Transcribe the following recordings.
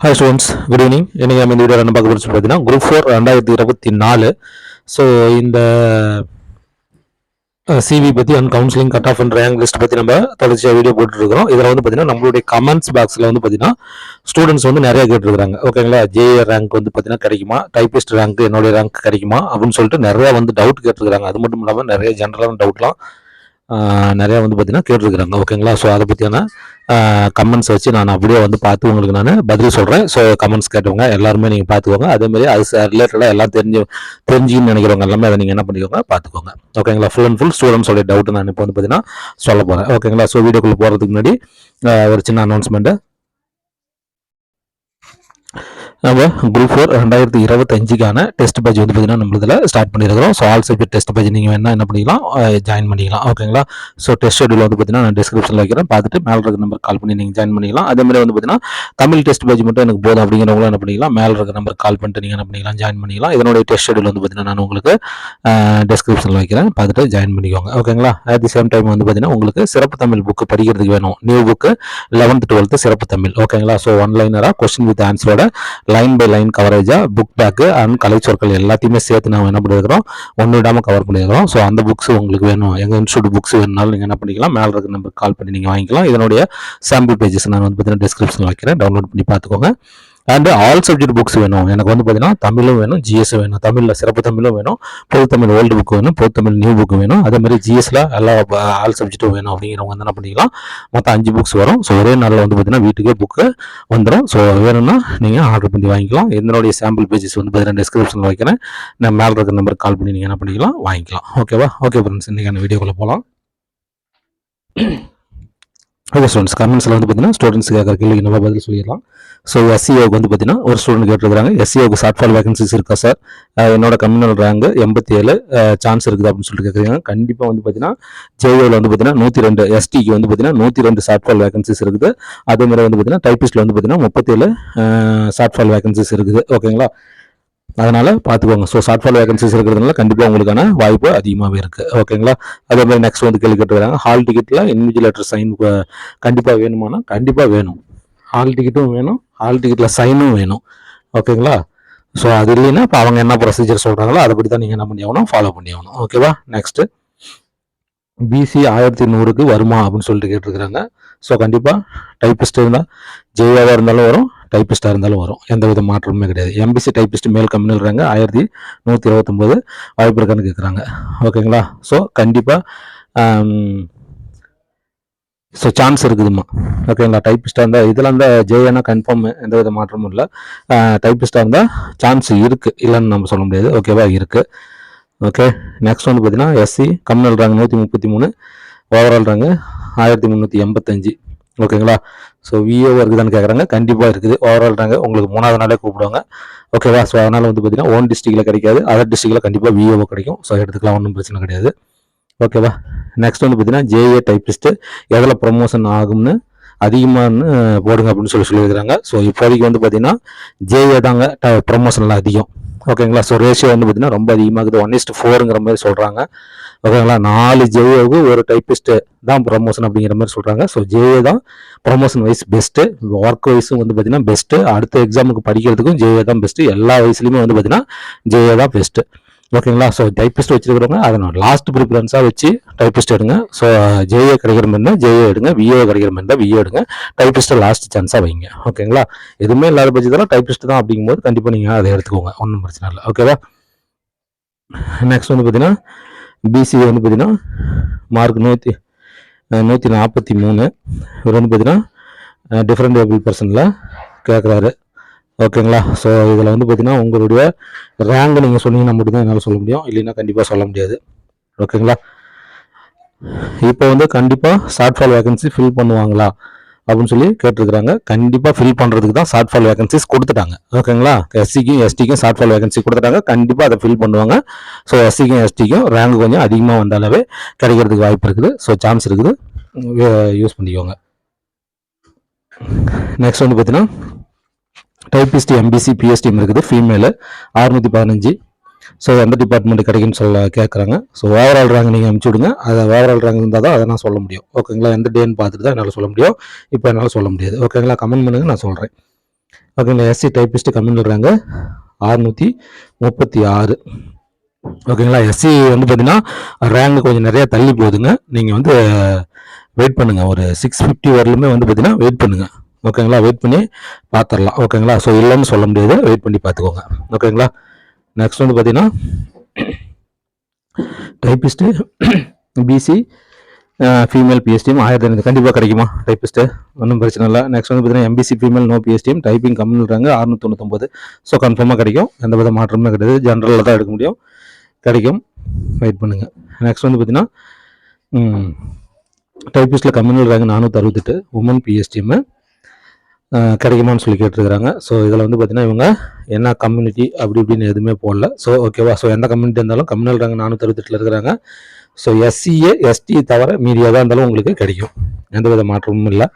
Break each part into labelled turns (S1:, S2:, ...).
S1: Hi students good evening இன்றைக்கி நம்ம இந்த வீடியோ என்ன பார்க்க போகிறோம் பார்த்தீங்கன்னா குரூப் ஃபோர் ரெண்டாயிரத்தி இருபத்தி நாலு ஸோ இந்த சிவி பற்றி and counselling cut off and rank list பற்றி நம்ம தொடர்ச்சியாக வீடியோ போட்டுருக்கோம் இதில் வந்து பார்த்தீங்கன்னா நம்மளுடைய கமெண்ட்ஸ் பாக்ஸில் வந்து பார்த்தீங்கன்னா ஸ்டூடெண்ட்ஸ் வந்து நிறைய கேட்டிருக்காங்க ஓகேங்களா ஜேஏ ரேங்க் வந்து பார்த்தீங்கன்னா கிடைக்குமா? டைபிஸ்ட் ரேங்க் என்னுடைய ரேங்க் கிடைக்குமா? அப்படின்னு சொல்லிட்டு நிறையா வந்து டவுட் கேட்டிருக்காங்க அது மட்டும் இல்லாமல் நிறைய ஜென்ரலான டவுட்லாம் நிறையா வந்து பார்த்தீங்கன்னா கேட்டிருக்கிறாங்க. ஓகேங்களா? ஸோ அதை பற்றியான கமெண்ட்ஸ் வச்சு நான் அப்படியே வந்து பார்த்து உங்களுக்கு நான் பதில் சொல்கிறேன் ஸோ கமெண்ட்ஸ் கேட்டவங்க எல்லாருமே நீங்கள் பார்த்துக்கோங்க. அதேமாதிரி அது ரிலேட்டடாக எல்லாம் தெரிஞ்சு தெரிஞ்சுன்னு நினைக்கிறவங்க எல்லாமே அதை நீங்கள் என்ன பண்ணிக்கோங்க பார்த்துக்கோங்க. ஓகேங்களா? ஃபுல் அண்ட் ஃபுல் ஸ்டூடெண்ட்ஸோடைய டவுட் நான் இப்போ வந்து பார்த்தீங்கன்னா சொல்ல போகிறேன் ஓகேங்களா? ஸோ வீடியோக்குள்ளே போகிறதுக்கு முன்னாடி ஒரு சின்ன அனௌன்ஸ்மெண்ட்டு நம்ம குரூப் ஃபோர் ரெண்டாயிரத்தி இருபத்தஞ்சுக்கான டெஸ்ட் பேஜ் வந்து பார்த்தீங்கன்னா நம்மளதில் ஸ்டார்ட் பண்ணியிருக்கிறோம் so all subject test page நீங்கள் வேணால் என்ன பண்ணிக்கலாம் ஜாயின் பண்ணிக்கலாம். ஓகேங்களா ஸோ டெஸ்ட் ஷெடியூல் வந்து பார்த்தீங்கன்னா நான் டிஸ்கிரிப்ஷனில் வைக்கிறேன். பார்த்துட்டு மேலே இருக்க நம்பர் கால் பண்ணி நீங்கள் ஜாயின் பண்ணிக்கலாம். அதே மாதிரி வந்து பார்த்தீங்கன்னா தமிழ் டெஸ்ட் பேஜ் மட்டும் எனக்கு போதும் அப்படிங்கிறவங்களும் என்ன பண்ணிக்கலாம் மேலே இருக்க நம்பர் கால் பண்ணிட்டு நீங்கள் என்ன பண்ணிக்கலாம் ஜாயின் பண்ணிக்கலாம். இதனுடைய டெஸ்ட் ஷெடியூல் வந்து பார்த்தீங்கன்னா நான் உங்களுக்கு டிஸ்கிரிப்ஷனில் வைக்கிறேன். பார்த்துட்டு ஜாயின் பண்ணிக்கோங்க. ஓகேங்களா அட் தி சேம் டைம் வந்து பார்த்தீங்கன்னா உங்களுக்கு சிறப்பு தமிழ் புக்கு படிக்கிறதுக்கு வேணும். நியூ புக்கு லெவன்த் டுவெல்த்து சிறப்பு தமிழ். ஓகேங்களா ஸோ ஒன் லைனராக கொஸ்டின் வித் ஆன்சரோட லைன் பை லைன் கவரேஜாக புக் பேக்கு அண்ட் கலைச்சொற்கள் எல்லாத்தையுமே சேர்த்து நான் என்ன பண்ணியிருக்கிறோம் ஒன்று விடாமல் கவர் பண்ணியிருக்கிறோம் ஸோ அந்த புக்ஸ் உங்களுக்கு வேணும். எங்கள் இன்ஸ்டியூட் புக்ஸ் வேணுனாலும் நீங்கள் என்ன பண்ணிக்கலாம்? மேலே இருக்க நம்பருக்கு கால் பண்ணி நீங்கள் வாங்கிக்கலாம். இதனுடைய சாம்பிள் பேஜஸ் நான் வந்து பார்த்தீங்கன்னா டிஸ்கிரிப்ஷனில் வைக்கிறேன். டவுன்லோட் பண்ணி பார்த்துக்கோங்க. அண்டு ஆல் சப்ஜெக்ட் புக்ஸ் வேணும். எனக்கு வந்து பார்த்தீங்கன்னா தமிழும் வேணும் ஜிஎஸ் வேணும். தமிழில் சிறப்பு தமிழும் வேணும். பொது தமிழ் ஓல்டு புக் வேணும் பொது தமிழ் நியூ புக் வேணும். அதே மாதிரி ஜிஎஸ்ல எல்லா ஆல் சப்ஜெக்ட்டும் வேணும் அப்படிங்கிறவங்க வந்து என்ன பண்ணிக்கலாம். மொத்தம் அஞ்சு புக்ஸ் வரும். ஸோ ஒரே நாளில் வந்து பார்த்தீங்கன்னா வீட்டுக்கே புக்கு வந்துடும் ஸோ வேணும்னா நீங்கள் ஆர்டர் பண்ணி வாங்கிக்கலாம். என்னுடைய சாம்பிள் பேஜஸ் வந்து பார்த்தீங்கன்னா டிஸ்கிரிப்ஷனில் வைக்கிறேன். நான் மேலே இருக்கிற நம்பருக்கு கால் பண்ணி நீங்கள் என்ன பண்ணிக்கலாம் வாங்கிக்கலாம். ஓகேவா ஓகே ஃப்ரெண்ட்ஸ் இன்றைக்கான வீடியோக்குள்ளே போகலாம் ஓகே ஸ்டூடெண்ட்ஸ் கமெண்ட்ஸில் வந்து பார்த்தீங்கன்னா ஸ்டூடெண்ட்ஸ் கேட்குற கேள்விக்கு நம்ம பதில் சொல்லிடலாம். ஸோ எஸ்சிஓக்கு வந்து பார்த்தீங்கன்னா ஒரு ஸ்டூடெண்ட் கேட்டுருக்காங்க எஸ்சிஓக்கு ஷார்ட் ஃபால் வேகன்சிஸ் இருக்கா சார் என்னோட கம்யூனல் ரேங்க் எண்பத்தி ஏழு சான்ஸ் இருக்குது அப்படின்னு சொல்லிட்டு கேட்குறீங்க கண்டிப்பாக வந்து பார்த்தீங்கன்னா ஜேஓவில் வந்து பார்த்தீங்கன்னா நூற்றி ரெண்டு எஸ்டிக்கு வந்து பார்த்தீங்கன்னா நூற்றி ரெண்டு ஷார்ட் ஃபால் வேகன்சிஸ் இருக்குது. அதே மாதிரி வந்து பார்த்தீங்கன்னா டைப்பிஸ்ட்டில் வந்து பார்த்தீங்கன்னா முப்பத்தேழு ஷார்ட் ஃபால் வேகன்சிஸ் இருக்குது. ஓகேங்களா அதனால் பார்த்துக்கோங்க. ஸோ ஷார்ட் ஃபால் வேகன்சிஸ் இருக்கிறதுனால கண்டிப்பாக உங்களுக்கான வாய்ப்பு அதிகமாகவே இருக்குது ஓகேங்களா அதே மாதிரி நெக்ஸ்ட் வந்து கேள்வி கேட்டுக்கிறாங்க ஹால் டிக்கெட்டில் இன்விஜிலேட்டர் சைன் கண்டிப்பாக வேணுமானா? கண்டிப்பாக வேணும். ஹால் டிக்கெட்டும் வேணும். ஹால் டிக்கெட்டில் சைனும் வேணும். ஓகேங்களா ஸோ அது இல்லைன்னா இப்போ அவங்க என்ன ப்ரொசீஜர் சொல்கிறாங்களோ அதை படி தான் நீங்கள் என்ன பண்ணி ஆகணும்? ஃபாலோ பண்ணி ஆகணும். ஓகேவா நெக்ஸ்ட்டு பிசி ஆயிரத்தி நூறுக்கு வருமா அப்படின்னு சொல்லிட்டு கேட்டிருக்கிறாங்க. ஸோ கண்டிப்பாக டைப்பிஸ்ட் இருந்தால் ஜெயாவாக இருந்தாலும் வரும். டைப்பிஸ்டாக இருந்தாலும் வரும். எந்த வித மாற்றமுமே கிடையாது. எம்பிசி டைப்பிஸ்ட் மேல் கம்மியில் ஆயிரத்தி நூற்றி இருபத்தொம்போது வாய்ப்பு இருக்கான்னு கேட்குறாங்க ஓகேங்களா ஸோ கண்டிப்பாக ஸோ um, சான்ஸ் இருக்குதுமா ஓகேங்களா டைப்பிஸ்டாக இருந்தால் இதில் இருந்தால் ஜேஏனா கன்ஃபார்ம் எந்த வித மாற்றமும் இல்லை. டைப்பிஸ்டாக இருந்தால் சான்ஸ் இருக்குது இல்லைன்னு நம்ம சொல்ல முடியாது. ஓகேவா இருக்குது ஓகே நெக்ஸ்ட் வந்து பார்த்தீங்கன்னா எஸ்சி கம்மியில் ரேங்க் நூற்றி முப்பத்தி மூணு. ஓவரால் ரேங்க் ஆயிரத்தி முந்நூற்றி எண்பத்தஞ்சு. ஓகேங்களா? ஸோ விஓ இருக்குதான்னு கேட்குறாங்க கண்டிப்பாக இருக்குது. ஓவரால் நாங்கள் உங்களுக்கு மூணாவது நாளே கூப்பிடுவாங்க. ஓகேவா? ஸோ அதனால் வந்து பார்த்தீங்கன்னா ஓன் டிஸ்ட்ரிக்டில் கிடைக்காது. அதர் டிஸ்ட்ரிக்டில் கண்டிப்பாக விஏஓ கிடைக்கும். ஸோ எடுத்துக்கலாம். ஒன்றும் பிரச்சனை கிடையாது. ஓகேவா? நெக்ஸ்ட் வந்து பார்த்தீங்கன்னா ஜேஏ டைப்பிஸ்ட்டு எதில் ப்ரொமோஷன் ஆகும்னு அதிகமானு போடுங்க அப்படின்னு சொல்லி சொல்லியிருக்கிறாங்க. ஸோ இப்போதைக்கு வந்து பார்த்தீங்கன்னா ஜேஏ தாங்க ப்ரொமோஷன்லாம் அதிகம். ஓகேங்களா ஸோ ரேஷியோ வந்து பார்த்தீங்கன்னா ரொம்ப அதிகமாகுது. ஒன் இஸ்ட் ஃபோருங்கிற மாதிரி சொல்கிறாங்க ஓகேங்களா நாலு ஜேஏவுக்கு ஒரு டைப்பிஸ்ட்டு தான் ப்ரொமோஷன் அப்படிங்கிற மாதிரி சொல்கிறாங்க ஸோ ஜேஏ தான் ப்ரொமோஷன் வைஸ் பெஸ்ட்டு ஒர்க் வைஸும் வந்து பார்த்தீங்கன்னா பெஸ்ட்டு அடுத்த எக்ஸாமுக்கு படிக்கிறதுக்கும் ஜேஏ தான் பெஸ்ட்டு எல்லா வயசுலையுமே வந்து பார்த்தீங்கன்னா ஜேஏ தான் பெஸ்ட்டு ஓகேங்களா ஸோ டைப்பிஸ்ட் வச்சிருக்கிறவங்க அதை நான் லாஸ்ட் ப்ரிஃபரன்ஸாக வச்சு டைப்பிஸ்ட் எடுங்க. ஸோ ஜேஏ கிடைக்கிற மாதிரி இருந்தால் ஜேஏ எடுங்க. விஏ கிடைக்கிற மாதிரி இருந்தால் விஏ எடுங்க. டைப்பிஸ்ட்டை லாஸ்ட் சான்ஸாக வைங்க. ஓகேங்களா எதுவுமே இல்லாத பட்சத்தில் டைப்பிஸ்ட் தான் அப்படிங்கும்போது கண்டிப்பாக நீங்கள் அதை எடுத்துக்கோங்க. ஒன்றும் பிரச்சனை இல்லை. ஓகேவா நெக்ஸ்ட் வந்து பார்த்தீங்கன்னா பிசி வந்து பார்த்தீங்கன்னா மார்க் நூற்றி நூற்றி நாற்பத்தி மூணு. இவர் வந்து பார்த்தீங்கன்னா டிஃப்ரெண்ட் ஏபிள் பர்சனில் கேட்குறாரு ஓகேங்களா? ஸோ இதில் வந்து பார்த்தீங்கன்னா உங்களுடைய ரேங்க் நீங்கள் சொன்னீங்கன்னா மட்டும் தான் என்னால் சொல்ல முடியும். இல்லைன்னா கண்டிப்பாக சொல்ல முடியாது. ஓகேங்களா? இப்போ வந்து கண்டிப்பாக ஷார்ட் ஃபால் வேகன்சி ஃபில் பண்ணுவாங்களா? அப்படின்னு சொல்லி கேட்டிருக்கிறாங்க. கண்டிப்பாக ஃபில் பண்ணுறதுக்கு தான் ஷார்ட் ஃபால் வேகன்சிஸ் கொடுத்துட்டாங்க. ஓகேங்களா? எஸ்சிக்கும் எஸ்டிக்கும் ஷார்ட் ஃபால் வேகன்சி கொடுத்துட்டாங்க. கண்டிப்பாக அதை ஃபில் பண்ணுவாங்க. ஸோ எஸ்சிக்கும் எஸ்டிக்கும் ரேங்க் கொஞ்சம் அதிகமாக வந்தாலே கிடைக்கிறதுக்கு வாய்ப்பு இருக்குது. ஸோ சான்ஸ் இருக்குது. யூஸ் பண்ணிக்கோங்க. நெக்ஸ்ட் வந்து பார்த்தீங்கன்னா டைபிஸ்ட் எம்பிசி பிஎஸ்டிஎம் இருக்குது. ஃபீமேலு அறுநூற்றி பதினஞ்சு. ஸோ எந்த டிபார்ட்மெண்ட் கிடைக்குன்னு சொல்ல கேட்குறாங்க ஸோ ஓவரால் ரேங்க் நீங்கள் அனுப்பிச்சி விடுங்க. அதை ஓவரால் ரேங்க் இருந்தால் தான் அதை நான் சொல்ல முடியும். ஓகேங்களா எந்த டேன்னு பார்த்துட்டு தான் என்னால் சொல்ல முடியும். இப்போ என்னால் சொல்ல முடியாது. ஓகேங்களா கமெண்ட் பண்ணுங்கள் நான் சொல்கிறேன் ஓகேங்களா எஸ்சி டைப்பிஸ்ட் கமெண்ட் இருக்காங்க அறுநூற்றி முப்பத்தி ஆறு. ஓகேங்களா எஸ்சி வந்து பார்த்தீங்கன்னா ரேங்க் கொஞ்சம் நிறையா தள்ளி போகுதுங்க. நீங்கள் வந்து வெயிட் பண்ணுங்கள் ஒரு சிக்ஸ் ஃபிஃப்டி வரலுமே வந்து பார்த்தீங்கன்னா வெயிட் பண்ணுங்கள் ஓகேங்களா வெயிட் பண்ணி பார்த்துடலாம் ஓகேங்களா ஸோ இல்லைன்னு சொல்ல முடியாது. வெயிட் பண்ணி பார்த்துக்கோங்க ஓகேங்களா நெக்ஸ்ட் வந்து பார்த்தீங்கன்னா டைப்பிஸ்ட்டு பிசி ஃபீமேல் பிஎஸ்டிஎம் ஆயிரத்தி ஐநூறு. கண்டிப்பாக கிடைக்குமா? டைப்பிஸ்ட்டு ஒன்றும் பிரச்சனை இல்லை. நெக்ஸ்ட் வந்து பார்த்தீங்கன்னா MBC female no PSTM typing கம்மின்றாங்க அறுநூத்தி தொண்ணூத்தொம்பது ஸோ கன்ஃபார்மாக கிடைக்கும். எந்த வித மாற்றமும் கிடையாது. ஜென்ரலில் தான் எடுக்க முடியும். கிடைக்கும். வெயிட் பண்ணுங்கள் நெக்ஸ்ட் வந்து பார்த்தீங்கன்னா டைப்பிஸ்ட்டில் கம்மினல் நானூற்றி அறுபத்தெட்டு. உமன் பிஎஸ்டிஎம்மு கிடைக்குமான்னு சொல்லி கேட்டிருக்கிறாங்க. ஸோ இதில் வந்து பார்த்தீங்கன்னா இவங்க என்ன கம்யூனிட்டி அப்படி இப்படின்னு எதுவுமே போடல. ஸோ ஓகேவா ஸோ எந்த கம்யூனிட்டி இருந்தாலும் கம்யூனல் ரேங்க் நானூற்றி அறுபத்தெட்டில் இருக்கிறாங்க ஸோ எஸ்சிஏ எஸ்டி தவிர மீதி எதாக இருந்தாலும் உங்களுக்கு கிடைக்கும். எந்த வித மாற்றமும் இல்லை.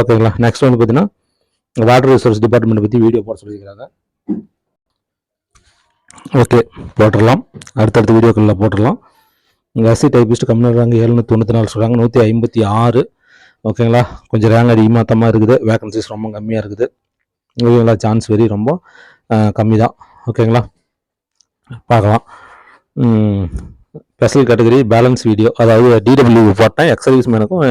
S1: ஓகேங்களா நெக்ஸ்ட் வந்து பார்த்தீங்கன்னா வாட்டர் ரிசோர்ஸ் டிபார்ட்மெண்ட் பற்றி வீடியோ போட சொல்லியிருக்கிறாங்க. ஓகே போட்டுடலாம். அடுத்தடுத்த வீடியோக்களில் போட்டுடலாம். எஸ்சி டைபிஸ்ட் கம்யூனல் ரேங்க் ஏழுநூற்றி தொண்ணூற்றி நாலு சொல்கிறாங்க நூற்றி ஐம்பத்தி ஆறு ஓகேங்களா? கொஞ்சம் ரேங்க் அதிகமாக இருக்குது. வேகன்சிஸ் ரொம்ப கம்மியாக இருக்குது. ஓகேங்களா சான்ஸ் வெரி ரொம்ப கம்மி தான் ஓகேங்களா? பார்க்கலாம். ஸ்பெஷல் கேட்டகரி பேலன்ஸ் வீடியோ அதாவது டிடபிள்யூ போட்டேன். எக்ஸர்வீஸ் மேனுக்கும்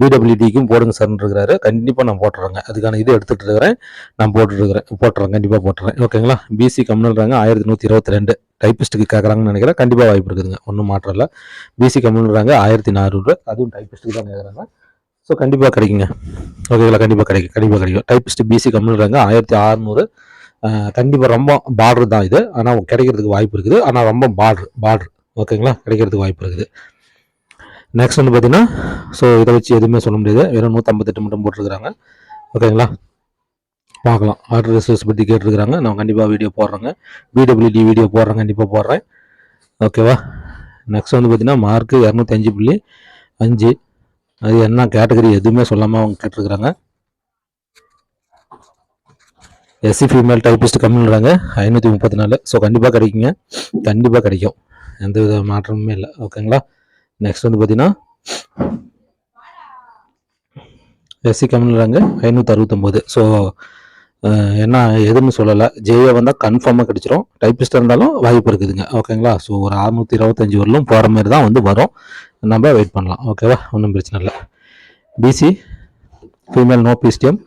S1: பிடபிள்யூடிக்கும் போடுங்க சார்னு இருக்கிறாரு கண்டிப்பாக நான் போட்டுறேங்க. அதுக்கான இது எடுத்துகிட்டு இருக்கிறேன். நான் போட்டுருக்கிறேன். போட்டுறேன். கண்டிப்பாக போட்டுறேன். ஓகேங்களா? பிசி கம்யூனல்றாங்க ஆயிரத்தி நூற்றி இருபத்தி ரெண்டு. டைப்பிஸ்ட்டுக்கு கேட்குறாங்கன்னு நினைக்கிறேன். கண்டிப்பாக வாய்ப்பு இருக்குதுங்க. ஒன்றும் மாற்றம் இல்லை. பிசி கம்யூனல்றாங்க ஆயிரத்தி நானூறு அதுவும் டைப்பிஸ்ட்டுக்கு தான் கேட்குறாங்க ஸோ கண்டிப்பாக கிடைக்குங்க. ஓகேங்களா கண்டிப்பாக கிடைக்கும் கண்டிப்பாக கிடைக்கும். டைப்பிஸ்ட் பிசி கம்மின்றாங்க ஆயிரத்தி அறநூறு கண்டிப்பாக ரொம்ப பார்டர் தான் இது. ஆனால் கிடைக்கிறதுக்கு வாய்ப்பு இருக்குது. ஆனால் ரொம்ப பார்டர் பார்டர் ஓகேங்களா கிடைக்கிறதுக்கு வாய்ப்பு இருக்குது. நெக்ஸ்ட் வந்து பார்த்தீங்கன்னா ஸோ இதை வச்சு எதுவுமே சொல்ல முடியாது. வெறும் நூற்றம்பத்தெட்டு மட்டும் போட்டிருக்கிறாங்க. ஓகேங்களா பார்க்கலாம். ஆர்டர் ரிசர்ச் பற்றி கேட்டிருக்கிறாங்க. நான் கண்டிப்பாக வீடியோ போடுறேங்க. பிடபிள்யூடி வீடியோ போடுறேன் கண்டிப்பாக போடுறேன். ஓகேவா நெக்ஸ்ட் வந்து பார்த்தீங்கன்னா மார்க்கு இரநூத்தஞ்சு புள்ளி அஞ்சு. அது என்ன கேட்டகரி எதுவுமே சொல்லாமல் அவங்க கேட்டிருக்கிறாங்க. எஸ்சி ஃபீமேல் டைப்பிஸ்ட் கம்மின்றாங்க ஐநூற்றி முப்பத்தி நாலு. ஸோ கண்டிப்பாக கிடைக்குங்க. கண்டிப்பாக கிடைக்கும். எந்த வித மாற்றமுமே இல்லை. ஓகேங்களா நெக்ஸ்ட் வந்து பார்த்தீங்கன்னா எஸ்சி கம்மின்றாங்க ஐநூற்றி அறுபத்தொம்போது. ஸோ என்ன எதுன்னு சொல்லலை. ஜேஏ வந்தால் கன்ஃபார்மாக கிடச்சிரும். டைப்பிஸ்ட் இருந்தாலும் வாய்ப்பு இருக்குதுங்க. ஓகேங்களா ஸோ ஒரு அறுநூற்றி இருபத்தஞ்சி வரலும் போகிற மாதிரி தான் வந்து வரும். நம்ம வெயிட் பண்ணலாம். ஓகேவா ஒன்றும் பிரச்சனை இல்லை. பிசி ஃபீமேல் நோ பிஎஸ்டிஎம்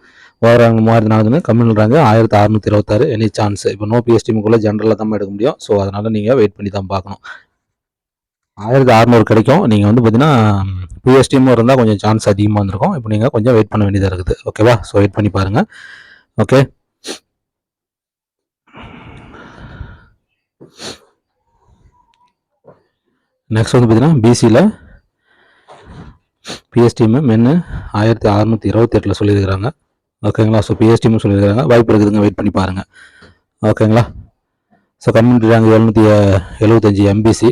S1: ஓவராங்க மூவாயிரத்தி நாலுன்னு கம்மி பண்ணுறாங்க ஆயிரத்தி அறுநூற்றி இருபத்தாறு எனி சான்ஸ் இப்போ நோ பிஎஸ்டிமுக்குள்ளே ஜென்ரலாக தான் எடுக்க முடியும். ஸோ அதனால் நீங்கள் வெயிட் பண்ணி தான் பார்க்கணும். ஆயிரத்தி அறநூறு கிடைக்கும். நீங்கள் வந்து பார்த்தீங்கன்னா பிஎஸ்டிமும் இருந்தால் கொஞ்சம் சான்ஸ் அதிகமாக இருந்திருக்கும். இப்போ நீங்கள் கொஞ்சம் வெயிட் பண்ண வேண்டியதாக இருக்குது. ஓகேவா ஸோ வெயிட் பண்ணி பாருங்கள் ஓகே நெக்ஸ்ட் வந்து பார்த்தீங்கன்னா பிசியில் பிஎஸ்டிஎம் மென்னு ஆயிரத்தி அறநூற்றி இருபத்தி எட்டில் சொல்லியிருக்கிறாங்க. ஓகேங்களா ஸோ பிஎஸ்டிஎம் சொல்லியிருக்கிறாங்க. வாய்ப்பு இருக்குதுங்க வெயிட் பண்ணி பாருங்கள் ஓகேங்களா ஸோ கம்யூனிட்டி ரேங்க் எழுநூற்றி எழுபத்தஞ்சி எம்பிசி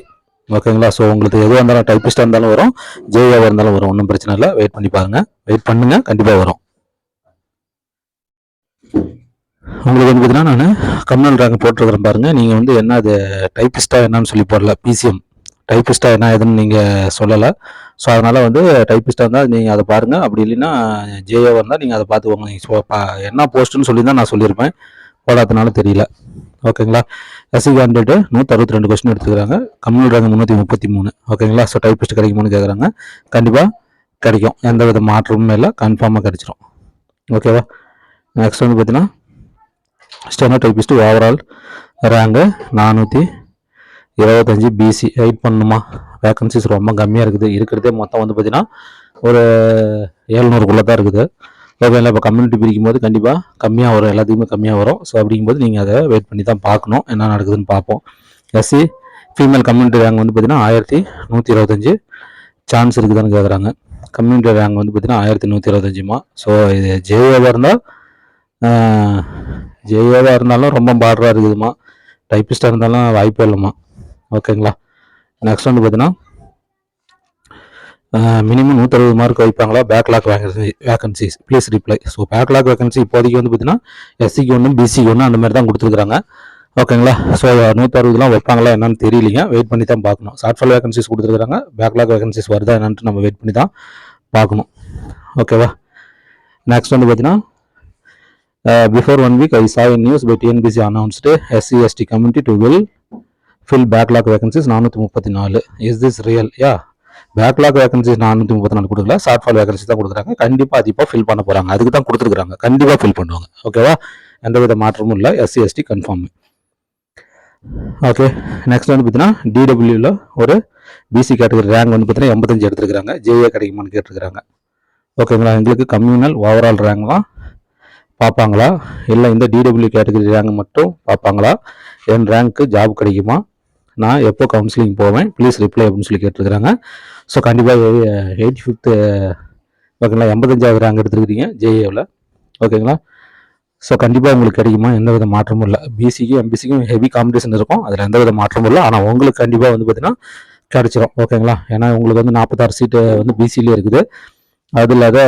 S1: ஓகேங்களா ஸோ உங்களுக்கு எதுவாக இருந்தாலும் டைப்பிஸ்டாக இருந்தாலும் வரும். ஜேஏவாக இருந்தாலும் வரும். ஒன்றும் பிரச்சனை இல்லை. வெயிட் பண்ணி பாருங்கள் வெயிட் பண்ணுங்கள் கண்டிப்பாக வரும். உங்களுக்கு வந்து பார்த்தீங்கன்னா நான் கம்யூனல் ரேங்க் போட்டிருக்கிறேன் பாருங்கள் நீங்கள் வந்து என்ன அது டைப்பிஸ்ட்டாக என்னன்னு சொல்லி போடல. பிசிஎம் டைப்பிஸ்ட்டாக என்ன எதுன்னு நீங்கள் சொல்லலை. ஸோ அதனால் வந்து டைப்பிஸ்ட்டாக இருந்தால் நீங்கள் அதை பாருங்கள் அப்படி இல்லைன்னா ஜேஓ இருந்தால் நீங்கள் அதை பார்த்துக்கோங்க. நீங்கள் என்ன போஸ்ட்டுன்னு சொல்லி தான் நான் சொல்லியிருப்பேன். போடாதனால தெரியல. ஓகேங்களா? எஸ்சி கேண்டிடேட்டு நூற்றி அறுபத்தி ரெண்டு கொஸ்டின் எடுத்துக்கிறாங்க கம்யூனல் ரேங்க் முந்நூற்றி முப்பத்தி மூணு ஓகேங்களா? ஸோ டைப்பிஸ்ட் கிடைக்குமான்னு கேட்குறாங்க கண்டிப்பாக கிடைக்கும். எந்த வித மாற்றமும் இல்லை. கன்ஃபார்மாக கிடைச்சிரும். ஓகேவா? நெக்ஸ்ட் வந்து பார்த்தீங்கன்னா ஸ்டெனோ ஓவரால் ரேங்கு நானூற்றி இருபத்தஞ்சி பிசி வெயிட் பண்ணணுமா வேக்கன்சிஸ் ரொம்ப கம்மியாக இருக்குது. இருக்கிறதே மொத்தம் வந்து பார்த்தீங்கன்னா ஒரு ஏழ்நூறுக்குள்ளே தான் இருக்குது ஓகேங்களா இப்போ கம்யூனிட்டி பிரிக்கும் போது கண்டிப்பாக கம்மியாக வரும். எல்லாத்துக்குமே கம்மியாக வரும். ஸோ அப்படிங்கும்போது நீங்கள் அதை வெயிட் பண்ணி தான் பார்க்கணும். என்ன நடக்குதுன்னு பார்ப்போம். எஸ்சி ஃபீமேல் கம்யூனிட்டி ரேங்க் வந்து பார்த்தீங்கன்னா ஆயிரத்தி நூற்றி இருபத்தஞ்சி. சான்ஸ் இருக்குதான்னு கேட்குறாங்க கம்யூனிட்டி ரேங்க் வந்து பார்த்திங்கன்னா ஆயிரத்தி நூற்றி இருபத்தஞ்சுமா? ஸோ இது ஜேஓவாக இருந்தால் ஜேஓவாக இருந்தாலும் ரொம்ப பார்டராக இருக்குதுமா டைப்பிஸ்டாக இருந்தாலும் வாய்ப்பே இல்லைம்மா. ஓகேங்களா? நெக்ஸ்ட் வந்து பார்த்தீங்கன்னா மினிமம் நூற்றறுபது மார்க் வைப்பாங்களா? Backlog vacancy vacancies please reply so backlog vacancy இப்போதைக்கு வந்து பார்த்தீங்கன்னா எஸ்சிக்கு ஒன்றும் பிசிக்கு ஒன்றும் அந்த மாதிரி தான் கொடுத்துருக்குறாங்க. ஓகேங்களா? ஸோ நூற்றறுபதுலாம் வைப்பாங்களா என்னன்னு தெரியலைங்க. வெயிட் பண்ணி தான் பார்க்கணும். ஷார்ட்ஃபால் வேகன்சிஸ் கொடுத்துருக்காங்க பேக்லாக் வேகன்சிஸ் வருதா என்னன்ட்டு நம்ம வெயிட் பண்ணி தான் பார்க்கணும். ஓகேவா? நெக்ஸ்ட் வந்து பார்த்தீங்கன்னா before one week I saw news by TNPSC announced SC ST community to will fill backlog vacancies நானூற்றி முப்பத்தி நாலு. Is this real yeah backlog vacancies நானூற்றி முப்பத்தி நாலு கொடுக்கல. ஷார்ட் ஃபால் வேகன்சி தான் கொடுக்குறாங்க. கண்டிப்பாக அது இப்போ ஃபில் பண்ண போகிறாங்க அதுக்கு தான் கொடுத்துருக்காங்க கண்டிப்பாக ஃபில் பண்ணுவாங்க. ஓகேவா எந்தவித மாற்றமும் இல்லை. SC ST confirm okay next வந்து பார்த்தீங்கன்னா டிடபிள்யூவில் ஒரு பிசி கேட்டகரி ரேங்க் வந்து பார்த்தீங்கன்னா எண்பத்தஞ்சு எடுத்துருக்காங்க ஜேஏ கிடைக்குமான்னு கேட்டிருக்கிறாங்க. ஓகேங்களா எங்களுக்கு கம்யூனல் ஓவரால் ரேங்க்லாம் பார்ப்பாங்களா இல்லை இந்த டிடபிள்யூ கேட்டகரி ரேங்க் மட்டும் பார்ப்பாங்களா என் ரேங்க்கு ஜாப் கிடைக்குமா? நான் எப்போ கவுன்சிலிங் போவேன்? ப்ளீஸ் ரிப்ளை அப்படின்னு சொல்லி கேட்டிருக்கிறாங்க. ஸோ கண்டிப்பாக எயிட்டி ஃபிஃப்த்து ஓகேங்களா எண்பத்தஞ்சாவது ரேங்க் எடுத்துருக்கிறீங்க. ஜேஏவில் ஓகேங்களா? ஸோ கண்டிப்பாக உங்களுக்கு கிடைக்குமா? எந்த வித மாற்றமும் இல்லை. பிசிக்கும் எம்பிசிக்கும் ஹெவி காம்படிஷன் இருக்கும். அதில் எந்த வித மாற்றமும் இல்லை. ஆனால் உங்களுக்கு கண்டிப்பாக வந்து பார்த்தீங்கன்னா கிடச்சிரும். ஓகேங்களா? ஏன்னா உங்களுக்கு வந்து நாற்பத்தாறு சீட்டு வந்து பிசிலே இருக்குது. அது இல்லாத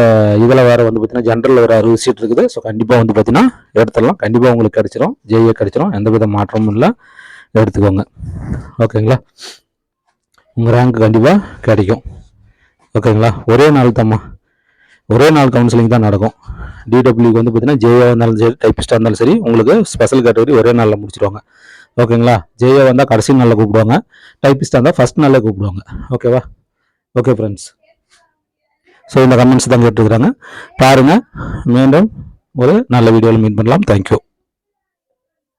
S1: இதில் வேறு வந்து பார்த்தீங்கன்னா ஜென்ரலில் ஒரு அறுபது சீட் இருக்குது. ஸோ கண்டிப்பாக வந்து பார்த்தீங்கன்னா எடுத்துடலாம். கண்டிப்பாக உங்களுக்கு கிடச்சிரும். ஜேஏ கிடச்சிரும். எந்த வித மாற்றமும் இல்லை. எடுத்துக்கோங்க. ஓகேங்களா உங்கள் ரேங்க் கண்டிப்பாக கிடைக்கும். ஓகேங்களா ஒரே நாள் தம்மா ஒரே நாள் கவுன்சிலிங் தான் நடக்கும். டிடபிள்யூக்கு வந்து பார்த்தீங்கன்னா ஜேஏ இருந்தாலும் சரி டைப்பிஸ்டாக இருந்தாலும் சரி உங்களுக்கு ஸ்பெஷல் கேட்டகரி ஒரே நாளில் முடிச்சிடுவாங்க ஓகேங்களா ஜேஏ வந்தால் கடைசி நாளில் கூப்பிடுவாங்க. டைப்பிஸ்டாக இருந்தால் ஃபஸ்ட் நாளில் கூப்பிடுவாங்க. ஓகேவா ஓகே ஃப்ரெண்ட்ஸ் ஸோ இந்த கமெண்ட்ஸ் தான் கேட்டுருக்குறாங்க. பாருங்கள் மீண்டும் ஒரு நல்ல வீடியோவில் மீட் பண்ணலாம். தேங்க்யூ